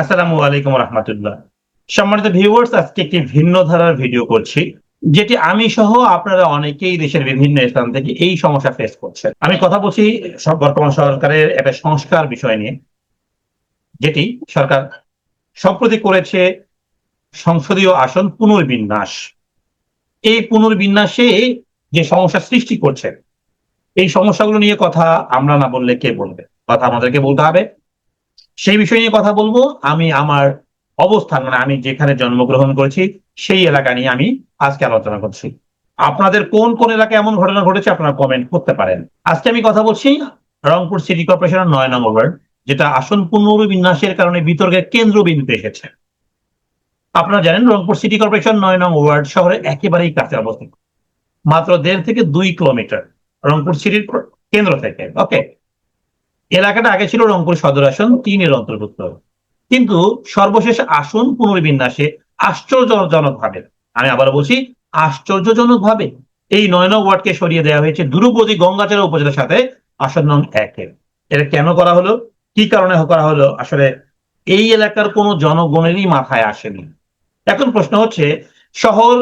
আসসালামু আলাইকুম রহমতুল্লাহ। সম্মানিত ভিউয়ার্স আজকে একটি ভিন্ন ধারার ভিডিও করছি, যেটি আমি সহ আপনারা অনেকেই দেশের বিভিন্ন স্থান থেকে এই সমস্যা ফেস করছেন। আমি কথা বলছি বর্তমান সরকারের একটা সংস্কার বিষয় নিয়ে, যেটি সরকার সম্প্রতি করেছে সংসদীয় আসন পুনর্বিন্যাস। এই পুনর্বিন্যাসে যে সমস্যা সৃষ্টি করছে, এই সমস্যাগুলো নিয়ে কথা আমরা না বললে কে বলবে? কথা আমাদেরকে বলতে হবে। সেই বিষয় নিয়ে কথা বলব। আমি আমার অবস্থান মানে আমি যেখানে জন্মগ্রহণ করেছি, সেই এলাকা নিয়ে আমি আজকে আলোচনা করছি। আপনাদের কোন কোন এলাকায় এমন ঘটনা ঘটেছে আপনারা কমেন্ট করতে পারেন। আজকে আমি কথা বলছি রংপুর সিটি কর্পোরেশনের নয় নম্বর ওয়ার্ড, যেটা আসন পুনর্বিন্যাসের কারণে বিতর্কের কেন্দ্রবিন্দুতে এসেছে। আপনারা জানেন রংপুর সিটি কর্পোরেশন নয় নং ওয়ার্ড শহরে একেবারেই কাছে অবস্থিত। মাত্র দেড় থেকে দুই কিলোমিটার রংপুর সিটির কেন্দ্র থেকে। ওকে এলাকাটা আগে ছিল রংপুর সদর আসন, তিনের অন্তর্ভুক্ত। কিন্তু সর্বশেষ আসন পুনর্বিন্যাসে আশ্চর্যজনক ভাবে, আমি আবার বলছি আশ্চর্যজনক ভাবে, এই নয় নং ওয়ার্ডকে সরিয়ে দেওয়া হয়েছে দ্রুপদী গঙ্গাচড়া উপজেলার সাথে আসন নং একে এটা কেন করা হলো? কি কারণে করা হলো? আসলে এই এলাকার কোনো জনগণেরই মাথায় আসেনি। এখন প্রশ্ন হচ্ছে, শহর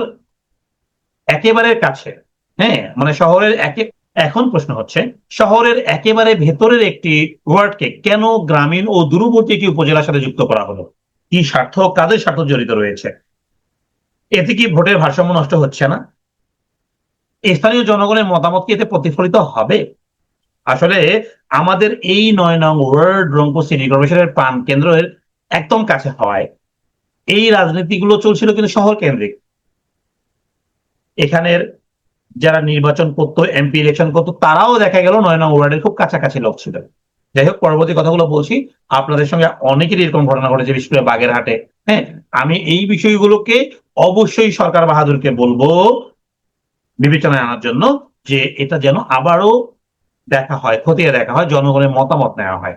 একেবারে কাছে হ্যাঁ? মানে শহরের একে এখন প্রশ্ন হচ্ছে, শহরের একেবারে ভেতরের একটি ওয়ার্ডকে কেন গ্রামীণ ও দূরবর্তী একটি উপজেলার সাথে যুক্ত করা হলো? কি স্বার্থ কাদের স্বার্থ জড়িত রয়েছে? এতে কি ভোটের ভারসাম্য নষ্ট হচ্ছে না? স্থানীয় জনগণের মতামত কি এতে প্রতিফলিত হবে? আসলে আমাদের এই নয় নং ওয়ার্ড রংপুর সিটি কর্পোরেশনের প্রাণ কেন্দ্রের একদম কাছে হওয়ায় এই রাজনীতিগুলো চলছিল কিন্তু শহর কেন্দ্রিক। এখানের যারা নির্বাচন করতো এমপি ইলেকশন করতো, তারাও দেখা গেল নয় নং ওয়ার্ডের খুব কাছাকাছি লোক ছিল। যাই হোক, পরবর্তী কথাগুলো বলছি, আপনাদের সঙ্গে অনেকেরই এরকম ঘটনা ঘটেছে বিশেষ করে বাগেরহাটে। হ্যাঁ আমি এই বিষয়গুলোকে অবশ্যই সরকার বাহাদুরকে বলব বিবেচনায় আনার জন্য যে এটা যেন আবারও দেখা হয়, খতিয়ে দেখা হয়, জনগণের মতামত নেওয়া হয়।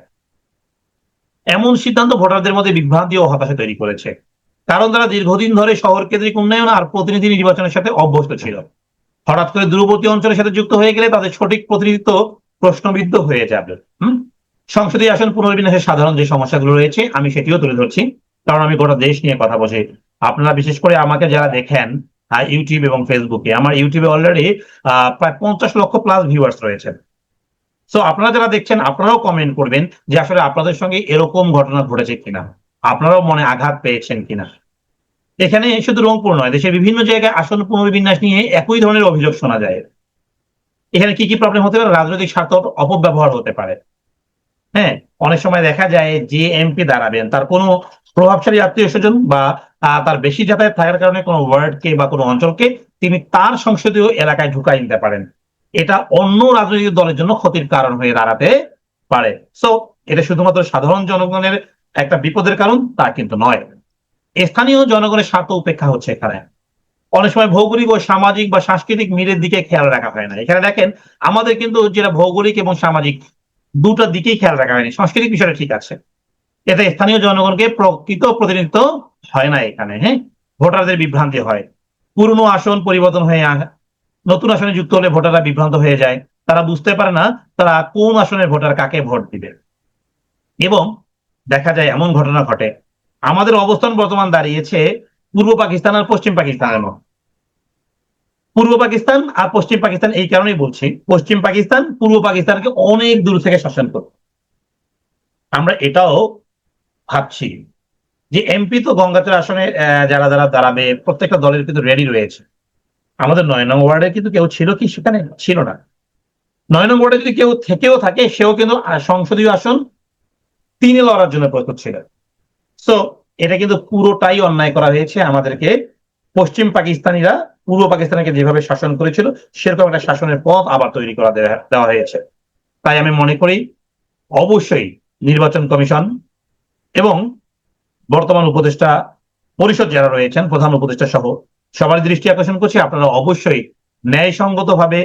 এমন সিদ্ধান্ত ভোটারদের মধ্যে বিভ্রান্তি ও হতাশা তৈরি করেছে। কারণ তারা দীর্ঘদিন ধরে শহর কেন্দ্রিক উন্নয়ন আর প্রতিনিধি নির্বাচনের সাথে অভ্যস্ত ছিল। হঠাৎ করে দূরবর্তী অঞ্চলের সাথে যুক্ত হয়ে গেলে তাদের সঠিক প্রতিনিধিত্ব প্রশ্নবিদ্ধ হয়ে যাবে। হম? সংসদীয় আসন পুনর্বিন্যাসের সাধারণ যে সমস্যাগুলো রয়েছে, আমি সেটিও তুলে ধরছি। কারণ আমি গোটা দেশ নিয়ে কথা বলছি। আপনারা বিশেষ করে আমাকে যারা দেখেন ইউটিউব এবং ফেসবুকে আমার ইউটিউবে অলরেডি প্রায় পঞ্চাশ লক্ষ প্লাস ভিউয়ার্স রয়েছে। সো আপনারা যারা দেখছেন, আপনারাও কমেন্ট করবেন যে আসলে আপনাদের সঙ্গে এরকম ঘটনা ঘটেছে কিনা। আপনারাও মনে আঘাত পেয়েছেন কিনা। এখানে শুধু রংপুর নয়, দেশের বিভিন্ন জায়গায় আসন পুনর্বিন্যাস নিয়ে একই ধরনের অভিযোগ শোনা যায়। এখানে কি কি প্রবলেম হতে পারে? রাজনৈতিক স্বার্থ অপব্যবহার হতে পারে। হ্যাঁ অনেক সময় দেখা যায় যে এমপি দাঁড়াবেন, তার কোনো প্রভাবশালী আত্মীয় স্বজন বা তার বেশি যাতায়াত থাকার কারণে কোনো ওয়ার্ডকে বা কোনো অঞ্চলকে তিনি তার সংসদীয় এলাকায় ঢুকাই নিতে পারেন। এটা অন্য রাজনৈতিক দলের জন্য ক্ষতির কারণ হয়ে দাঁড়াতে পারে। সো এটা শুধুমাত্র সাধারণ জনগণের একটা বিপদের কারণ, তা কিন্তু নয়। স্থানীয় জনগণের স্বার্থ উপেক্ষা হচ্ছে এখানে। অনেক সময় ভৌগোলিক ও সামাজিক বা সাংস্কৃতিক মিলের দিকে খেয়াল রাখা হয় না। এখানে দেখেন, আমাদের কিন্তু যেটা ভৌগোলিক এবং সামাজিক দুটো দিকেই খেয়াল রাখা হয়নি। সাংস্কৃতিক বিষয়টা ঠিক আছে। এতে স্থানীয় জনগণকে প্রকৃত প্রতিনিধিত্ব হয় না এখানে হ্যাঁ? ভোটারদের বিভ্রান্তি হয়। পুরনো আসন পরিবর্তন হয়ে নতুন আসনে যুক্ত হলে ভোটাররা বিভ্রান্ত হয়ে যায়। তারা বুঝতে পারে না তারা কোন আসনের ভোটার কাকে ভোট দিবে। এবং দেখা যায় এমন ঘটনা ঘটে আমাদের অবস্থান বর্তমান দাঁড়িয়েছে পূর্ব পাকিস্তান আর পশ্চিম পাকিস্তানের মতো পূর্ব পাকিস্তান আর পশ্চিম পাকিস্তান এই কারণেই বলছি, পশ্চিম পাকিস্তান পূর্ব পাকিস্তানকে অনেক দূর থেকে শাসন করত আমরা এটাও ভাবছি যে এমপি তো গঙ্গাচর আসনে যারা যারা দাঁড়াবে, প্রত্যেকটা দলের কিন্তু রেডি রয়েছে। আমাদের নয় নং ওয়ার্ডে কিন্তু কেউ ছিল কি সেখানে ছিল না। নয় নং ওয়ার্ডে যদি কেউ থেকেও থাকে, সেও কিন্তু সংসদীয় আসন তিনে লড়ার জন্য প্রস্তুত ছিল সো এটা কিন্তু পুরোটাই অন্যায় করা হয়েছে আমাদেরকে। পশ্চিম পাকিস্তানিরা পূর্ব পাকিস্তানকে যেভাবে শাসন করেছিল, সেরকম একটা শাসনের পথ আবার তৈরি করা দেওয়া হয়েছে। তাই আমি মনে করি, অবশ্যই নির্বাচন কমিশন এবং বর্তমান উপদেষ্টা পরিষদ যারা রয়েছেন, প্রধান উপদেষ্টা সহ, সবার দৃষ্টি আকর্ষণ করছি। আপনারা অবশ্যই ন্যায়সঙ্গত ভাবে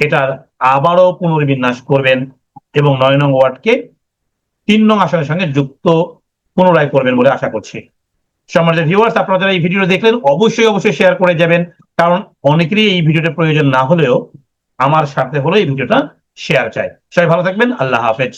এটার আবারও পুনর্বিন্যাস করবেন এবং নয় নং ওয়ার্ডকে তিন নং আসনের সঙ্গে যুক্ত পুনরায় করবেন বলে আশা করছি। সম্মানিত ভিউয়ার্স আপনারা যারা এই ভিডিও দেখলেন, অবশ্যই অবশ্যই শেয়ার করে যাবেন। কারণ অনেকেরই এই ভিডিওটা প্রয়োজন না হলেও আমার সাথে হলো এই ভিডিওটা শেয়ার চাই। সবাই ভালো থাকবেন। আল্লাহ হাফেজ।